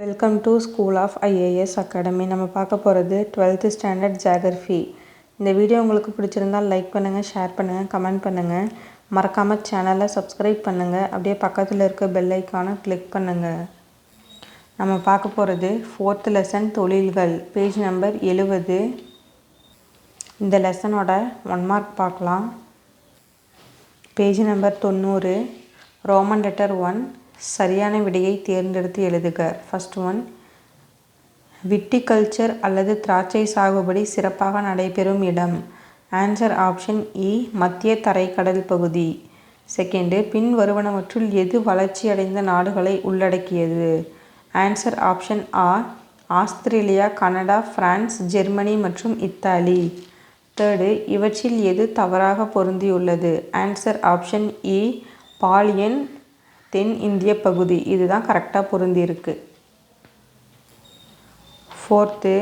Welcome to school of IAS academy நம்ம பார்க்க போகிறது டுவெல்த்து ஸ்டாண்டர்ட் ஜாகிரஃபி இந்த வீடியோ உங்களுக்கு பிடிச்சிருந்தால் லைக் பண்ணுங்கள் ஷேர் பண்ணுங்கள் கமெண்ட் பண்ணுங்கள் மறக்காமல் சேனலை சப்ஸ்கிரைப் பண்ணுங்கள் அப்படியே பக்கத்தில் இருக்க பெல் ஐக்கானை கிளிக் பண்ணுங்கள் நம்ம பார்க்க போகிறது ஃபோர்த் லெசன் தொழில்கள். பேஜ் நம்பர் எழுபது இந்த லெசனோட ஒன் மார்க் பார்க்கலாம். பேஜ் நம்பர் தொண்ணூறு. ரோமன் லெட்டர் ஒன் சரியான விடையை தேர்ந்தெடுத்து எழுதுக. ஃபர்ஸ்ட் ஒன் விட்டிகல்ச்சர் அல்லது திராட்சை சாகுபடி சிறப்பாக நடைபெறும் இடம். ஆன்சர் ஆப்ஷன் இ மத்திய தரைக்கடல் பகுதி. செகண்டு பின்வருவனவற்றுள் எது வளர்ச்சியடைந்த நாடுகளை உள்ளடக்கியது? ஆன்சர் ஆப்ஷன் ஆ ஆஸ்திரேலியா கனடா பிரான்ஸ் ஜெர்மனி மற்றும் இத்தாலி. தேர்டு இவற்றில் எது தவறாக பொருந்தியுள்ளது? ஆன்சர் ஆப்ஷன் இ பாலியன் தென் இந்திய பகுதி. இதுதான் கரெக்டாக பொருந்தியிருக்கு. ஃபோர்த்து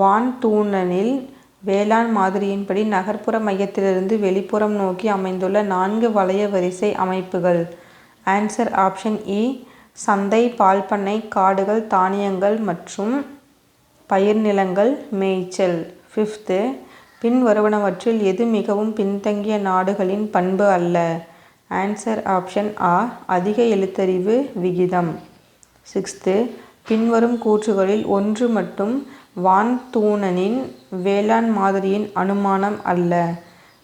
வான் தூணனில் வேளாண் மாதிரியின்படி நகர்ப்புற மையத்திலிருந்து வெளிப்புறம் நோக்கி அமைந்துள்ள நான்கு வளைய வரிசை அமைப்புகள். ஆன்சர் ஆப்ஷன் இ சந்தை பால் பண்ணை காடுகள் தானியங்கள் மற்றும் பயிர் நிலங்கள் மேய்ச்சல். ஃபிஃப்த்து பின்வருவனவற்றில் எது மிகவும் பின்தங்கிய நாடுகளின் பண்பு அல்ல? ஆன்சர் ஆப்ஷன் ஆ அதிக எழுத்தறிவு விகிதம். சிக்ஸ்த்து பின்வரும் கூற்றுகளில் ஒன்று மட்டும் வான் தூணனின் வேளாண் மாதிரியின் அனுமானம் அல்ல.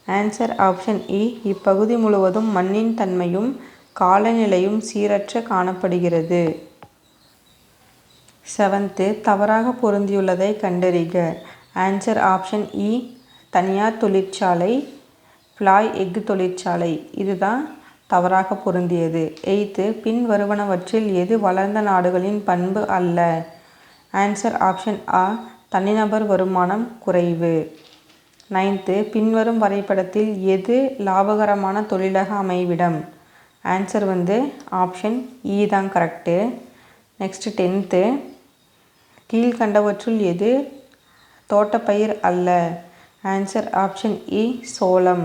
ஆன்சர் ஆப்ஷன் இ இப்பகுதி முழுவதும் மண்ணின் தன்மையும் காலநிலையும் சீரற்ற காணப்படுகிறது. செவன்த்து தவறாக பொருந்தியுள்ளதை கண்டறிக. ஆன்சர் ஆப்ஷன் இ தனியார் தொழிற்சாலை ஃப்ளாய் எஃகு தொழிற்சாலை. இதுதான் தவறாக பொருந்தியது. எய்த்து பின்வருவனவற்றில் எது வளர்ந்த நாடுகளின் பண்பு அல்ல? ஆன்சர் ஆப்ஷன் ஆ தனிநபர் வருமானம் குறைவு. நைன்த்து பின்வரும் வரைபடத்தில் எது லாபகரமான தொழிலக அமைவிடம்? ஆன்சர் வந்து ஆப்ஷன் இ e தான் கரெக்டு நெக்ஸ்ட்டு டென்த்து கீழ்கண்டவற்றுள் எது தோட்டப்பயிர் அல்ல? ஆன்சர் ஆப்ஷன் இ சோளம்.